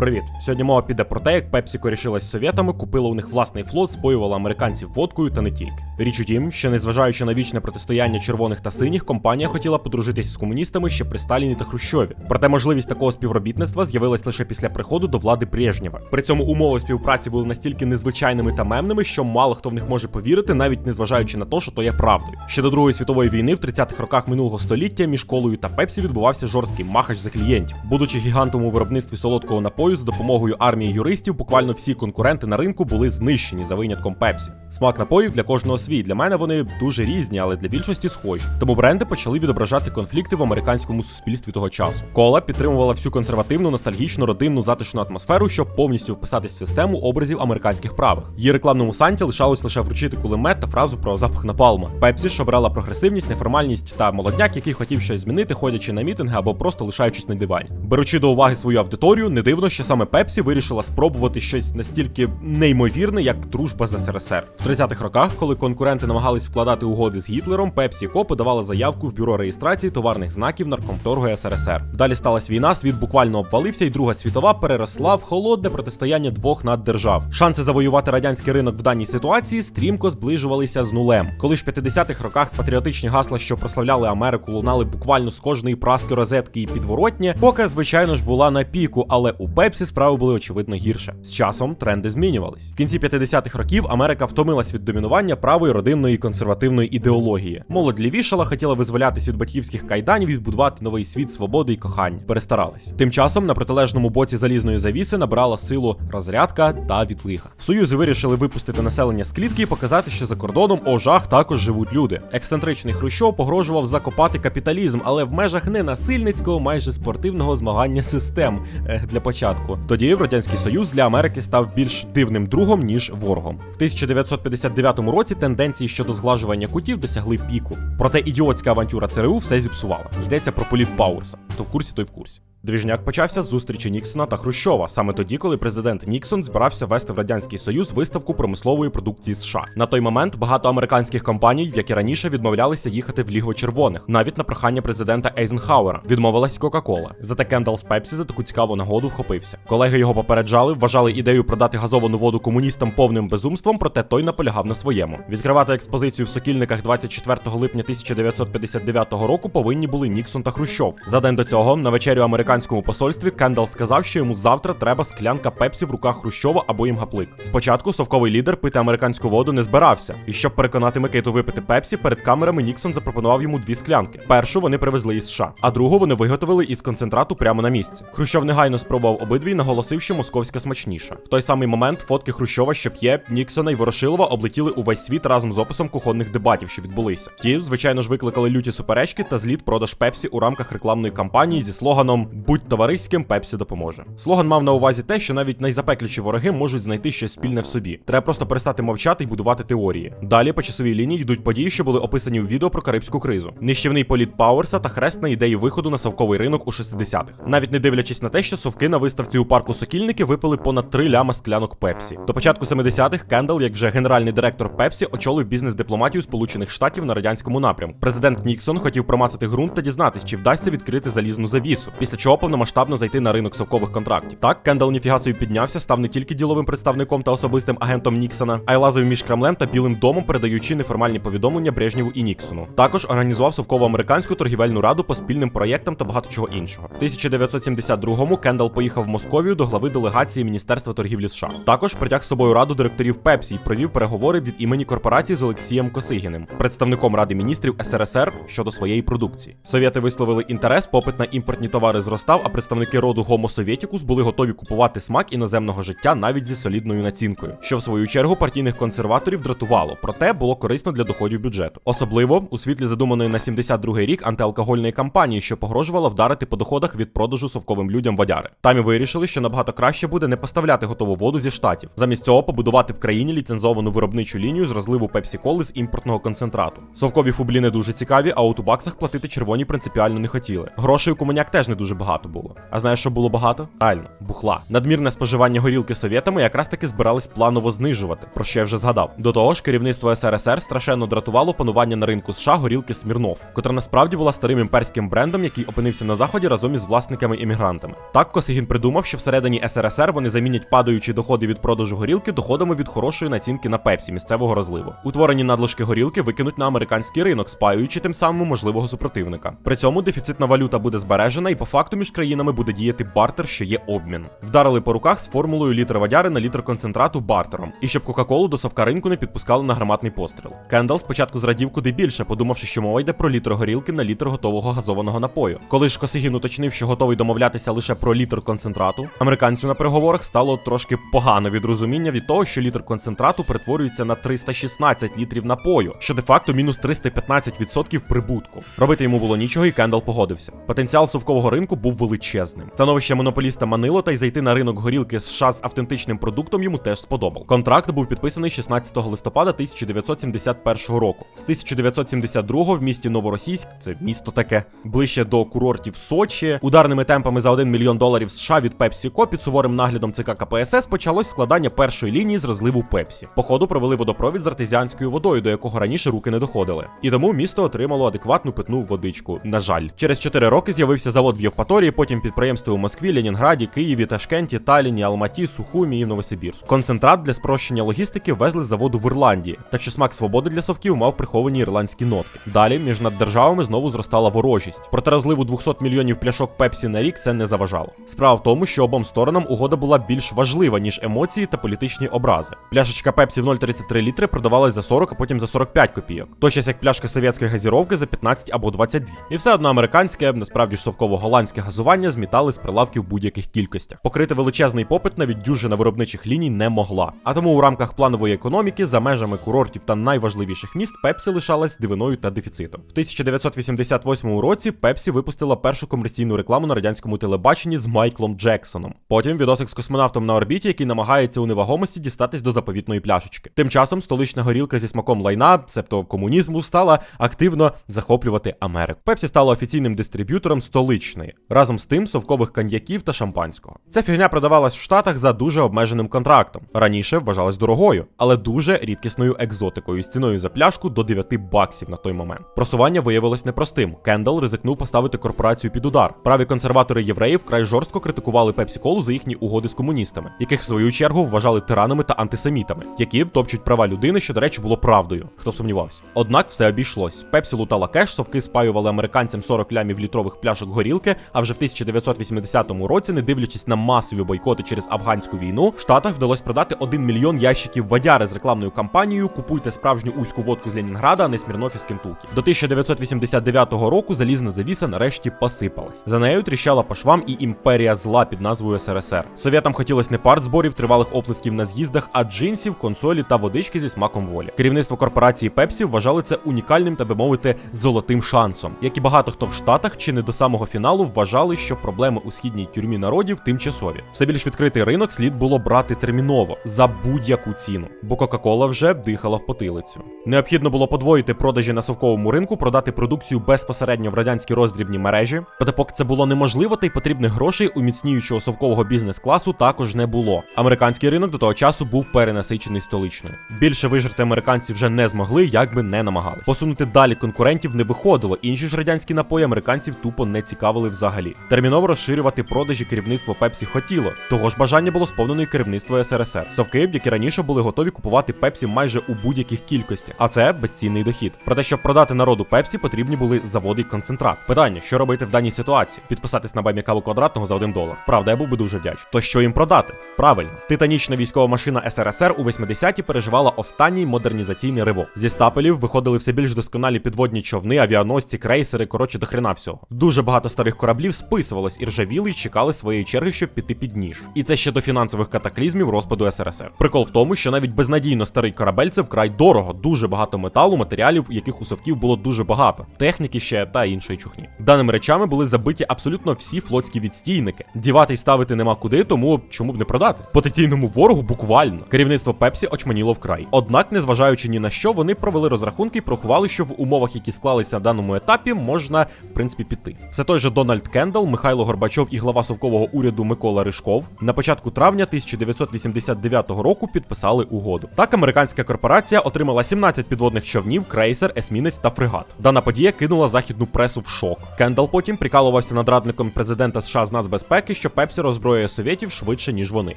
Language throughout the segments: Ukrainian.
Привіт! Сьогодні мова піде про те, як Пепсі корішилась з совєтами, купила у них власний флот, споювала американців водкою та не тільки. Річ у тім, що незважаючи на вічне протистояння червоних та синіх, компанія хотіла подружитись з комуністами ще при Сталіні та Хрущові. Проте можливість такого співробітництва з'явилась лише після приходу до влади Брежнєва. При цьому умови співпраці були настільки незвичайними та мемними, що мало хто в них може повірити, навіть незважаючи на те, що то є правдою. Ще до Другої світової війни в 30-х роках минулого століття між колою та Пепсі відбувався жорсткий махач за клієнтів. Будучи гігантом у виробництві солодкого напою, з допомогою армії юристів, буквально всі конкуренти на ринку були знищені за винятком Пепсі. Смак напоїв для кожного свій. Для мене вони дуже різні, але для більшості схожі. Тому бренди почали відображати конфлікти в американському суспільстві того часу. Кола підтримувала всю консервативну, ностальгічну, родинну, затишну атмосферу, щоб повністю вписатись в систему образів американських правих. Її рекламному санті лишалось лише вручити кулемет та фразу про запах напалма. Пепсі ж обрала прогресивність, неформальність та молодняк, який хотів щось змінити, ходячи на мітинги або просто лишаючись на дивані. Беручи до уваги свою аудиторію, не дивно, що саме Пепсі вирішила спробувати щось настільки неймовірне, як дружба з СРСР. В 30-х роках, коли конкуренти намагались вкладати угоди з Гітлером, Пепсі Ко подавала заявку в бюро реєстрації товарних знаків наркомторгу СРСР. Далі сталася війна, світ буквально обвалився, і Друга світова переросла в холодне протистояння двох наддержав. Шанси завоювати радянський ринок в даній ситуації стрімко зближувалися з нулем. Коли ж в 50-х роках патріотичні гасла, що прославляли Америку, лунали буквально з кожної праски розетки і підворотні, поки, звичайно ж, була на піку, але у Пепсі справи були очевидно гірше. З часом тренди змінювались. В кінці 50-х років Америка втомилась від домінування правої родинної консервативної ідеології. Молодь лівішала, хотіла визволятись від батьківських кайданів, відбудувати новий світ свободи і кохання. Перестарались. Тим часом на протилежному боці залізної завіси набрала силу розрядка та відлига. Союзи вирішили випустити населення з клітки і показати, що за кордоном о жах також живуть люди. Ексцентричний Хрущов погрожував закопати капіталізм, але в межах не насильницького, майже спортивного змагання систем для початку. Тоді радянський союз для Америки став більш дивним другом ніж ворогом. В 1959 році тенденції щодо зглажування кутів досягли піку. Проте ідіотська авантюра ЦРУ все зіпсувала. Йдеться про політ Пауерса. Хто в курсі, той в курсі. Двіжняк почався з зустрічі Ніксона та Хрущова, саме тоді, коли президент Ніксон збирався вести в радянський союз виставку промислової продукції США. На той момент багато американських компаній, як і раніше, відмовлялися їхати в Лігво Червоних, навіть на прохання президента Ейзенхауера. Відмовилась Кока-Кола. Зате Кендал з Пепсі за таку цікаву нагоду вхопився. Колеги його попереджали, вважали ідею продати газовану воду комуністам повним безумством, проте той наполягав на своєму. Відкривати експозицію в сокільниках 24 липня 1959 року повинні були Ніксон та Хрущов. За день до цього на вечерю американському посольстві Кендал сказав, що йому завтра треба склянка Пепсі в руках Хрущова або їм гаплик. Спочатку совковий лідер пити американську воду не збирався, і щоб переконати Микиту випити Пепсі, перед камерами Ніксон запропонував йому дві склянки. Першу вони привезли із США, а другу вони виготовили із концентрату прямо на місці. Хрущов негайно спробував обидві і наголосив, що московська смачніша. В той самий момент фотки Хрущова, що п'є, Ніксона і Ворошилова облетіли увесь світ разом з описом кухонних дебатів, що відбулися. Ті, звичайно ж, викликали люті суперечки та зліт продаж Пепсі у рамках рекламної кампанії зі слоганом Будь товариським, Пепсі допоможе. Слоган мав на увазі те, що навіть найзапекліші вороги можуть знайти щось спільне в собі. Треба просто перестати мовчати і будувати теорії. Далі по часовій лінії йдуть події, що були описані у відео про карибську кризу, нищівний політ Пауерса та хрест на ідеї виходу на совковий ринок у 60-х. Навіть не дивлячись на те, що совки на виставці у парку Сокільники випили понад 3 ляма склянок Пепсі. До початку 70-х Кендал, як вже генеральний директор Пепсі, очолив бізнес-дипломатію Сполучених Штатів на радянському напрямку. Президент Ніксон хотів промацати ґрунт та дізнатись, чи вдасться відкрити залізну завісу, після чого повномасштабно зайти на ринок совкових контрактів. Так, Кендал ніфіга собі піднявся, став не тільки діловим представником та особистим агентом Ніксона, а й лазив між Кремлем та Білим домом, передаючи неформальні повідомлення Брежнєву і Ніксону. Також організував совково-американську торгівельну раду по спільним проєктам та багато чого іншого. В 1972-му Кендал поїхав в Московію до глави делегації Міністерства торгівлі США. Також притяг з собою раду директорів Пепсі і провів переговори від імені корпорації з Олексієм Косигіним, представником Ради міністрів СРСР щодо своєї продукції. Совєти висловили інтерес, попит на імпортні товари зростав, а представники роду Homo Sovieticus були готові купувати смак іноземного життя навіть зі солідною націнкою, що в свою чергу партійних консерваторів дратувало, проте було корисно для доходів бюджету. Особливо у світлі задуманої на 72-й рік антиалкогольної кампанії, що погрожувала вдарити по доходах від продажу совковим людям водяри. Там і вирішили, що набагато краще буде не поставляти готову воду зі штатів. Замість цього побудувати в країні ліцензовану виробничу лінію з розливу пепсі-коли з імпортного концентрату. Совкові фублі не дуже цікаві, а у баксах платити червоні принципіально не хотіли. Грошей у комуняк теж не дуже багато. Багато було. А знаєш, що було багато? Реально, бухла. Надмірне споживання горілки совєтами якраз таки збирались планово знижувати, про що я вже згадав. До того ж, керівництво СРСР страшенно дратувало панування на ринку США горілки Смірнов, котра насправді була старим імперським брендом, який опинився на заході разом із власниками-іммігрантами. Так Косигін придумав, що всередині СРСР вони замінять падаючі доходи від продажу горілки доходами від хорошої націнки на пепсі місцевого розливу. Утворені надлишки горілки викинуть на американський ринок, спаюючи тим самим можливого супротивника. При цьому дефіцитна валюта буде збережена, і по факту між країнами буде діяти бартер, що є обмін. Вдарили по руках з формулою літр водяри на літр концентрату бартером, і щоб Кока-Колу до совка ринку не підпускали на гарматний постріл. Кендал спочатку зрадів куди більше, подумавши, що мова йде про літр горілки на літр готового газованого напою. Коли ж Косигін уточнив, що готовий домовлятися лише про літр концентрату, американцю на переговорах стало трошки погано від розуміння від того, що літр концентрату перетворюється на 316 літрів напою, що де-факто мінус 315% прибутку. Робити йому було нічого, і Кендал погодився. Потенціал совкового ринку був величезним. Становище монополіста манило та й зайти на ринок горілки США з автентичним продуктом йому теж сподобав. Контракт був підписаний 16 листопада 1971 року. З 1972 в місті Новоросійськ, це місто таке, ближче до курортів Сочі, ударними темпами за 1 мільйон доларів США від PepsiCo під суворим наглядом ЦК КПСС почалось складання першої лінії з розливу Пепсі. По ходу провели водопровід з артезіанською водою, до якого раніше руки не доходили. І тому місто отримало адекватну питну водичку. На жаль, через 4 роки з'явився завод в Євпаторії, потім підприємства у Москві, Ленінграді, Києві, Ташкенті, Таліні, Алматі, Сухумі і Новосибірську. Концентрат для спрощення логістики везли з заводу в Ірландії, так що смак свободи для совків мав приховані ірландські нотки. Далі між наддержавами знову зростала ворожість. Проте розливу 200 мільйонів пляшок Пепсі на рік це не заважало. Справа в тому, що обом сторонам угода була більш важлива, ніж емоції та політичні образи. Пляшечка Пепсі в 0,33 літри продавалась за 40, а потім за 45 копійок. Точно як пляшка совєтської газіровки за 15 або 22. І все одно американське, насправді ж совково-голландське газування змітали з прилавків будь-яких кількостях. Покрити величезний попит навіть дюжина виробничих ліній не могла. А тому у рамках планової економіки за межами курортів та найважливіших міст Пепсі лишалась дивиною та дефіцитом. В 1988 році Пепсі випустила першу комерційну рекламу на радянському телебаченні з Майклом Джексоном. Потім відосик з космонавтом на орбіті, який намагається у невагомості дістатись до заповітної пляшечки. Тим часом столична горілка зі смаком лайна, себто комунізму, стала активно захоплювати Америку. Пепсі стала офіційним дистриб'ютором столичної, разом з тим совкових коньяків та шампанського. Ця фігня продавалась в Штатах за дуже обмеженим контрактом. Раніше вважалась дорогою, але дуже рідкісною екзотикою з ціною за пляшку до 9 баксів на той момент. Просування виявилось непростим. Кендал ризикнув поставити корпорацію під удар. Праві консерватори євреїв край жорстко критикували Пепсі Колу за їхні угоди з комуністами, яких в свою чергу вважали тиранами та антисемітами, які топчуть права людини, що, до речі, було правдою. Хто б сумнівався. Однак все обійшлось. Пепсі лутала кеш, совки спаювали американцям 40 лямів літрових пляшок горілки. А вже в 1980 році, не дивлячись на масові бойкоти через афганську війну, в Штатах вдалося продати 1 мільйон ящиків вадяри з рекламною кампанією Купуйте справжню уську водку з Ленінграда, а не Смірнов із Кентукі. До 1989 року залізна завіса нарешті посипалась. За нею тріщала по швам і імперія зла під назвою СРСР. Совєтам хотілося не партзборів, тривалих оплесків на з'їздах, а джинсів, консолі та водички зі смаком волі. Керівництво корпорації Пепсі вважали це унікальним, та би мовити, золотим шансом. Як і багато хто в Штатах, чи не до самого фіналу вважали, що проблеми у східній тюрмі народів тимчасові. Все більш відкритий ринок слід було брати терміново за будь-яку ціну, бо Кока-Кола вже дихала в потилицю. Необхідно було подвоїти продажі на совковому ринку, продати продукцію безпосередньо в радянські роздрібні мережі. Проте, поки це було неможливо, та й потрібних грошей у міцніючого совкового бізнес-класу також не було. Американський ринок до того часу був перенасичений столичною. Більше вижити американці вже не змогли, як би не намагались. Посунути далі конкурентів не виходило. Інші ж радянські напої американців тупо не цікавили взагалі. Терміново розширювати продажі керівництво Пепсі хотіло. Того ж бажання було сповнено і керівництво СРСР. Совки, які раніше були готові купувати Пепсі майже у будь-яких кількостях, а це безцінний дохід. Проте, щоб продати народу Пепсі, потрібні були заводи і концентрат. Питання, що робити в даній ситуації? Підписатись на баймі каву квадратного за 1 долар. Правда, я був би дуже вдячний. То що їм продати? Правильно, титанічна військова машина СРСР у 80-ті переживала останній модернізаційний ривок. Зі стапелів виходили все більш досконалі підводні човни, авіаносці, крейсери, коротше, до хрена всього. Дуже багато старих кораблів списувалось і ржавіли й чекали своєї черги, щоб піти під ніж. І це ще до фінансових катаклізмів розпаду СРСР. Прикол в тому, що навіть безнадійно старий корабель це вкрай дорого, дуже багато металу, матеріалів, яких у совків було дуже багато, техніки ще та іншої чухні. Даними речами були забиті абсолютно всі флотські відстійники. Дівати й ставити нема куди, тому чому б не продати? Потенційному ворогу буквально. Керівництво Пепсі очманіло вкрай. Однак, незважаючи ні на що, вони провели розрахунки і прорахували, що в умовах, які склалися на даному етапі, можна в принципі піти. Все той же Дональд Кем Кендал, Михайло Горбачов і глава совкового уряду Микола Ришков на початку травня 1989 року підписали угоду. Так американська корпорація отримала 17 підводних човнів, крейсер, есмінець та фрегат. Дана подія кинула західну пресу в шок. Кендал потім прикалувався над радником президента США з нацбезпеки, що Пепсі роззброює совєтів швидше ніж вони.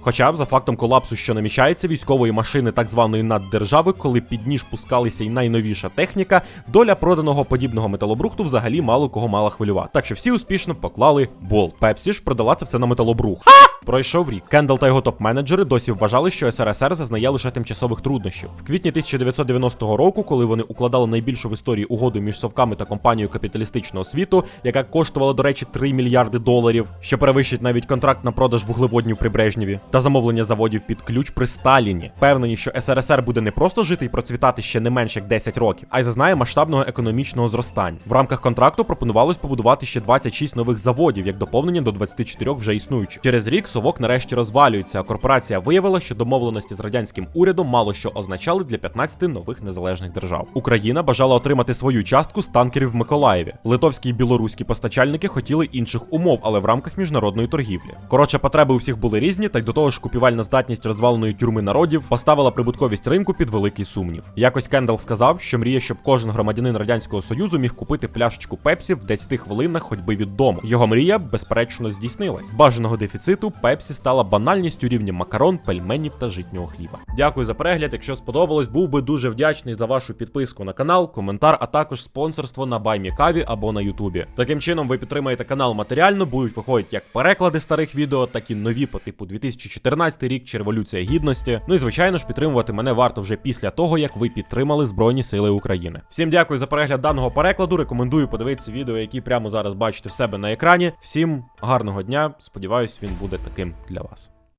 Хоча б за фактом колапсу, що намічається військової машини так званої наддержави, коли під ніж пускалися й найновіша техніка, доля проданого подібного металобрухту взагалі мало кого мала хвилювати. Так що всі успішно поклали бол. Пепсі ж продала це все на металобрух. Пройшов рік. Кендал та його топ-менеджери досі вважали, що СРСР зазнає лише тимчасових труднощів. В квітні 1990 року, коли вони укладали найбільшу в історії угоду між совками та компанією капіталістичного світу, яка коштувала, до речі, 3 мільярди доларів, що перевищить навіть контракт на продаж вуглеводнів при Брежнєві, та замовлення заводів під ключ при Сталіні. Впевнені, що СРСР буде не просто жити і процвітати ще не менш як 10 років, а й зазнає масштабного економічного зростання. В рамках контракту пропонувалось побудувати ще 26 нових заводів, як доповнення до 24 вже існуючих. Через рік совок нарешті розвалюється. А корпорація виявила, що домовленості з радянським урядом мало що означали для 15 нових незалежних держав. Україна бажала отримати свою частку з танкерів в Миколаєві. Литовські і білоруські постачальники хотіли інших умов, але в рамках міжнародної торгівлі. Коротше, потреби у всіх були різні, так до того ж купівельна здатність розваленої тюрми народів поставила прибутковість ринку під великий сумнів. Якось Кендал сказав, що мріє, щоб кожен громадянин радянського союзу міг купити пляшечку Пепсі в 10 хвилинах ходьби від дому. Його мрія, безперечно, здійснилась. З бажаного дефіциту Пепсі стала банальністю рівня макарон, пельменів та житнього хліба. Дякую за перегляд. Якщо сподобалось, був би дуже вдячний за вашу підписку на канал, коментар, а також спонсорство на Баймі Каві або на Ютубі. Таким чином, ви підтримаєте канал матеріально, будуть виходити як переклади старих відео, так і нові по типу 2014 рік чи Революція Гідності. Ну і звичайно ж підтримувати мене варто вже після того, як ви підтримали Збройні Сили України. Всім дякую за перегляд даного перекладу. Рекомендую подивитися відео, які прямо зараз бачите в себе на екрані. Всім гарного дня. Сподіваюсь, він буде таким для вас.